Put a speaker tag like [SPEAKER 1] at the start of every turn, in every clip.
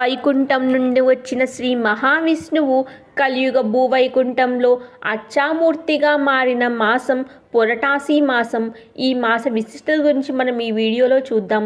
[SPEAKER 1] వైకుంఠం నుండి వచ్చిన శ్రీ మహావిష్ణువు కలియుగ భూవైకుంఠంలో అచ్చామూర్తిగా మారిన మాసం పొరటాసి మాసం. ఈ మాస విశిష్టత గురించి మనం ఈ వీడియోలో చూద్దాం.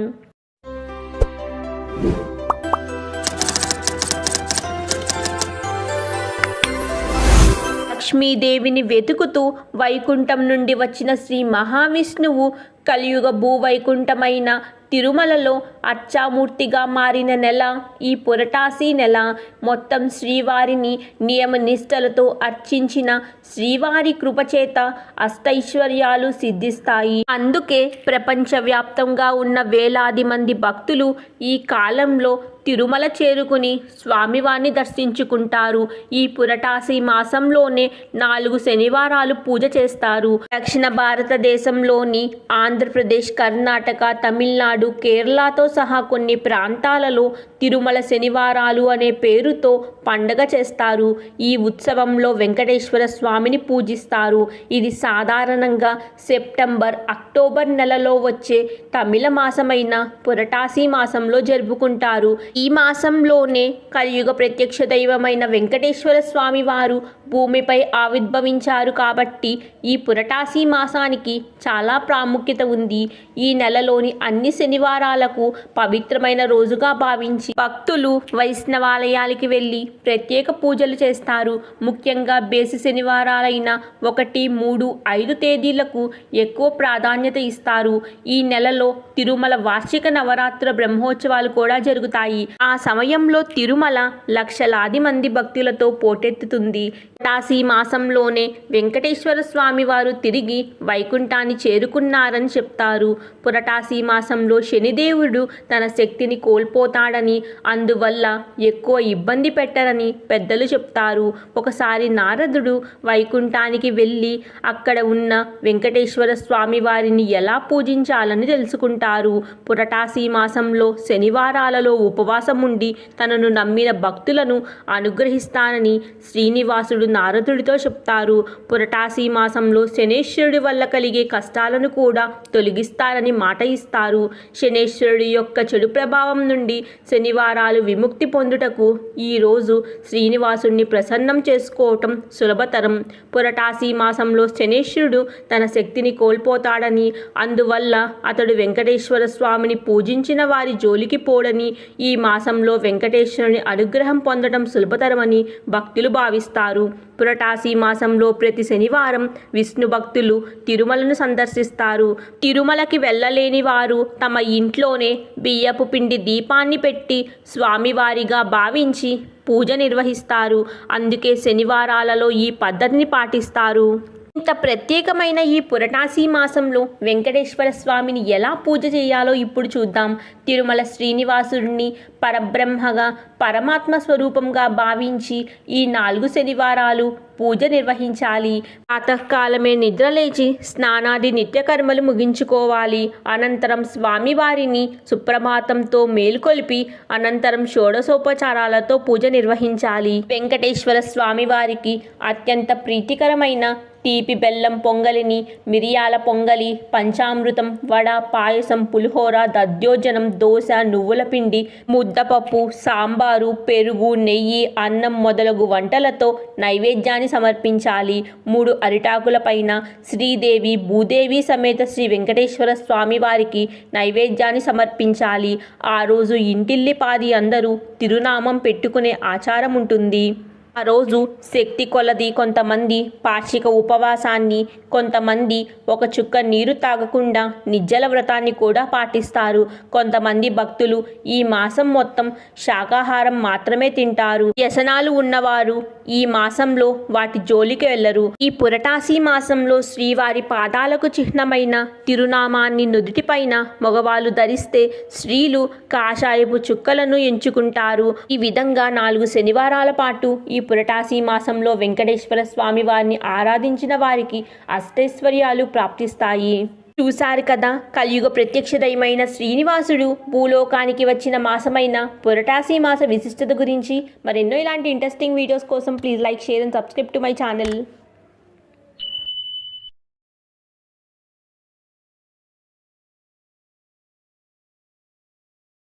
[SPEAKER 1] లక్ష్మీదేవిని వెతుకుతూ వైకుంఠం నుండి వచ్చిన శ్రీ మహావిష్ణువు కలియుగ భూవైకుంఠమైన తిరుమలలో అచ్చామూర్తిగా మారిన నెల ఈ పురటాసి నెల మొత్తం శ్రీవారిని నియమనిష్టలతో అర్చించిన శ్రీవారి కృపచేత అష్టైశ్వర్యాలు సిద్ధిస్తాయి. అందుకే ప్రపంచవ్యాప్తంగా ఉన్న వేలాది మంది భక్తులు ఈ కాలంలో తిరుమల చేరుకుని స్వామివారిని దర్శించుకుంటారు. ఈ పురటాసి మాసంలోనే నాలుగు శనివారాలు పూజ చేస్తారు. దక్షిణ భారతదేశంలోని ఆంధ్రప్రదేశ్ కర్ణాటక తమిళనాడు కేరళతో సహా కొన్ని ప్రాంతాలలో తిరుమల శనివారాలు అనే పేరుతో పండగ చేస్తారు. ఈ ఉత్సవంలో వెంకటేశ్వర స్వామిని పూజిస్తారు. ఇది సాధారణంగా సెప్టెంబర్ అక్టోబర్ నెలలో వచ్చే తమిళ మాసమైన పురటాసి మాసంలో జరుపుకుంటారు. ఈ మాసంలోనే కలియుగ ప్రత్యక్ష దైవమైన వెంకటేశ్వర స్వామి వారు భూమిపై ఆవిర్భవించారు కాబట్టి ఈ పురటాసి మాసానికి చాలా ప్రాముఖ్యత ఉంది. ఈ నెలలోని అన్ని శనివారాలకు పవిత్రమైన రోజుగా భావించి భక్తులు వైష్ణవాలయాలకి వెళ్ళి ప్రత్యేక పూజలు చేస్తారు. ముఖ్యంగా బేసి శనివారాలైన ఒకటి మూడు ఐదు తేదీలకు ఎక్కువ ప్రాధాన్యత ఇస్తారు. ఈ నెలలో తిరుమల వార్షిక నవరాత్ర బ్రహ్మోత్సవాలు కూడా జరుగుతాయి. ఆ సమయంలో తిరుమల లక్షలాది మంది భక్తులతో పోటెత్తుతుంది. కాశీ మాసంలోనే వెంకటేశ్వర స్వామి వారు తిరిగి వైకుంఠాన్ని చేరుకున్నారని చెప్తారు. పురటాసి మాసంలో శనిదేవుడు తన శక్తిని కోల్పోతాడని. అందువల్ల ఎక్కువ ఇబ్బంది పెట్టరని పెద్దలు చెప్తారు. ఒకసారి నారదుడు వైకుంఠానికి వెళ్ళి అక్కడ ఉన్న వెంకటేశ్వర స్వామి వారిని ఎలా పూజించాలని తెలుసుకుంటారు. పురటాసి మాసంలో శనివారాలలో ఉపవాసం ఉండి తనను నమ్మిన భక్తులను అనుగ్రహిస్తానని శ్రీనివాసుడు నారదుడితో చెప్తారు. పురటాసి మాసంలో శనేశ్వరుడి వల్ల కలిగే కష్టాలను కూడా తొలగిస్తారని మాట ఇస్తారు. శనేశ్వరుడి యొక్క యొక్క చెడు ప్రభావం నుండి శనివారాలు విముక్తి పొందుటకు ఈరోజు శ్రీనివాసుణ్ణి ప్రసన్నం చేసుకోవటం సులభతరం. పురటాసి మాసంలో శనేశ్వరుడు తన శక్తిని కోల్పోతాడని అందువల్ల అతడు వెంకటేశ్వర స్వామిని పూజించిన వారి జోలికి పోడని ఈ మాసంలో వెంకటేశ్వరుని అనుగ్రహం పొందడం సులభతరమని భక్తులు భావిస్తారు. పురటాసి మాసంలో ప్రతి శనివారం విష్ణు భక్తులు తిరుమలను సందర్శిస్తారు. తిరుమలకి వెళ్ళలేని వారు తమ ఇంట్లోనే బియ్యపు పిండి దీపాన్ని పెట్టి స్వామివారిగా భావించి పూజ నిర్వహిస్తారు. అందుకే శనివారాలలో ఈ పద్ధతిని పాటిస్తారు. ఇంత ప్రత్యేకమైన ఈ పురటాసి మాసంలో వెంకటేశ్వర స్వామిని ఎలా పూజ చేయాలో ఇప్పుడు చూద్దాం. తిరుమల శ్రీనివాసుడిని పరబ్రహ్మగా పరమాత్మ స్వరూపంగా భావించి ఈ నాలుగు శనివారాలు పూజ నిర్వహించాలి. ప్రాతకాలమే నిద్రలేచి స్నానాది నిత్యకర్మలు ముగించుకోవాలి. అనంతరం స్వామివారిని సుప్రభాతంతో మేల్కొలిపి అనంతరం షోడశోపచారాలతో పూజ నిర్వహించాలి. వెంకటేశ్వర స్వామివారికి అత్యంత ప్రీతికరమైన తీపి బెల్లం పొంగలిని మిరియాల పొంగలి పంచామృతం వడ పాయసం పులిహోర దద్యోజనం దోశ నువ్వుల పిండి ముద్దపప్పు సాంబారు పెరుగు నెయ్యి అన్నం మొదలగు వంటలతో నైవేద్యాన్ని సమర్పించాలి. మూడు అరిటాకుల పైన శ్రీదేవి భూదేవి సమేత శ్రీ వెంకటేశ్వర స్వామి వారికి నైవేద్యాన్ని సమర్పించాలి. ఆ రోజు ఇంటిల్లిపాది అందరూ తిరునామం పెట్టుకునే ఆచారం ఉంటుంది. ఆ రోజు శక్తి కొలది కొంతమంది పాక్షిక ఉపవాసాన్ని కొంతమంది ఒక చుక్క నీరు తాగకుండా నిజ్జల వ్రతాన్ని కూడా పాటిస్తారు. కొంతమంది భక్తులు ఈ మాసం మొత్తం శాకాహారం మాత్రమే తింటారు. వ్యసనాలు ఉన్నవారు ఈ మాసంలో వాటి జోలికి వెళ్ళరు. ఈ పురటాసి మాసంలో శ్రీవారి పాదాలకు చిహ్నమైన తిరునామాన్ని నుదుటిపైన మగవాళ్ళు ధరిస్తే స్త్రీలు కాషాయపు చుక్కలను ఎంచుకుంటారు. ఈ విధంగా నాలుగు శనివారాల పాటు ఈ పురటాసి మాసంలో వెంకటేశ్వర స్వామి వారిని ఆరాధించిన వారికి అష్టైశ్వర్యాలు ప్రాప్తిస్తాయి. చూశారు కదా కలియుగ ప్రత్యక్ష దైవమైన శ్రీనివాసుడు భూలోకానికి వచ్చిన మాసమైన పురటాసి మాస విశిష్టత గురించి మరెన్నో ఇలాంటి ఇంట్రెస్టింగ్ వీడియోస్ కోసం please like share and subscribe to my channel